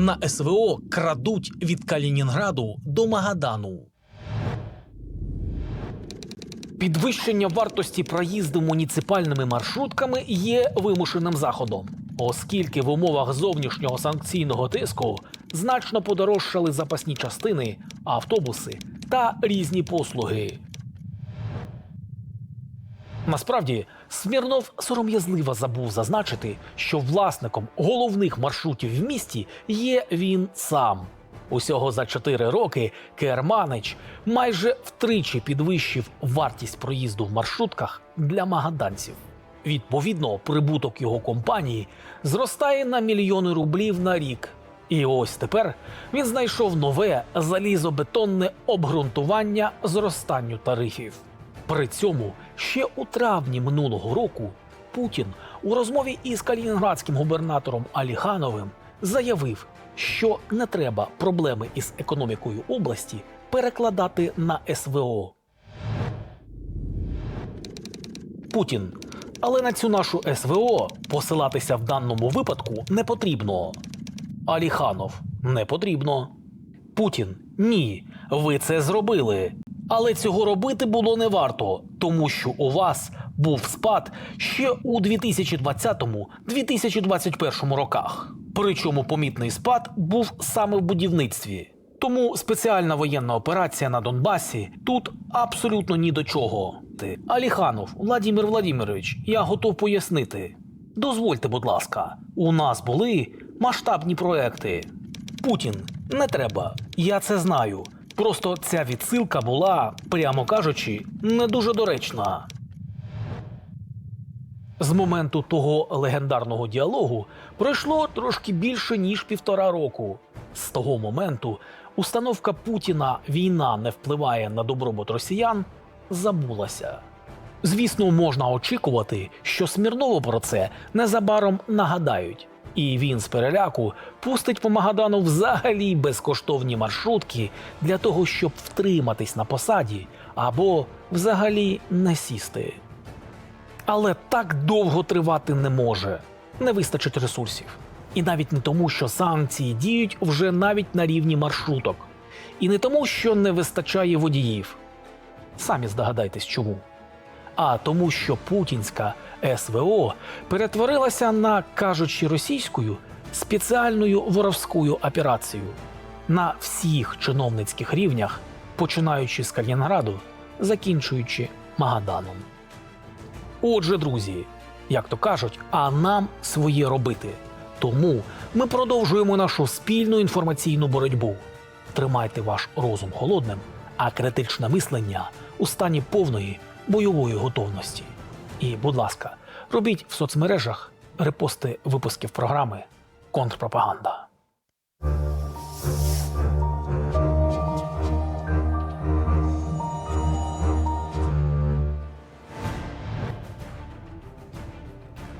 На СВО крадуть від Калінінграду до Магадану. Підвищення вартості проїзду муніципальними маршрутками є вимушеним заходом, оскільки в умовах зовнішнього санкційного тиску значно подорожчали запасні частини, автобуси та різні послуги. Насправді, Смірнов сором'язливо забув зазначити, що власником головних маршрутів в місті є він сам. Усього за 4 роки Керманич майже втричі підвищив вартість проїзду в маршрутках для магаданців. Відповідно, прибуток його компанії зростає на мільйони рублів на рік. І ось тепер він знайшов нове залізобетонне обґрунтування зростанню тарифів. При цьому ще у травні минулого року Путін у розмові із калінінградським губернатором Аліхановим заявив, що не треба проблеми із економікою області перекладати на СВО. Путін. Але на цю нашу СВО посилатися в даному випадку не потрібно. Аліханов не потрібно. Путін ні, ви це зробили. Але цього робити було не варто, тому що у вас був спад ще у 2020-2021 роках. Причому помітний спад був саме в будівництві. Тому спеціальна воєнна операція на Донбасі тут абсолютно ні до чого. Ти Аліханов, Владимир Владимирович, я готов пояснити. Дозвольте, будь ласка, у нас були масштабні проекти. Путін, не треба, я це знаю. Просто ця відсилка була, прямо кажучи, не дуже доречна. З моменту того легендарного діалогу пройшло трошки більше ніж півтора року. З того моменту установка Путіна війна не впливає на добробут росіян забулася. Звісно, можна очікувати, що Смірнову про це незабаром нагадають, і він з переляку пустить по Магадану взагалі безкоштовні маршрутки для того, щоб втриматись на посаді або взагалі не сісти. Але так довго тривати не може. Не вистачить ресурсів. І навіть не тому, що санкції діють вже навіть на рівні маршруток. І не тому, що не вистачає водіїв. Самі здогадайтесь чому. А тому, що путінська СВО перетворилася на, кажучи російською, спеціальною воровською операцією на всіх чиновницьких рівнях, починаючи з Калінінграду, закінчуючи Магаданом. Отже, друзі, як то кажуть, а нам своє робити. Тому ми продовжуємо нашу спільну інформаційну боротьбу. Тримайте ваш розум холодним, а критичне мислення у стані повної бойової готовності. І, будь ласка, робіть в соцмережах репости випусків програми Контрпропаганда.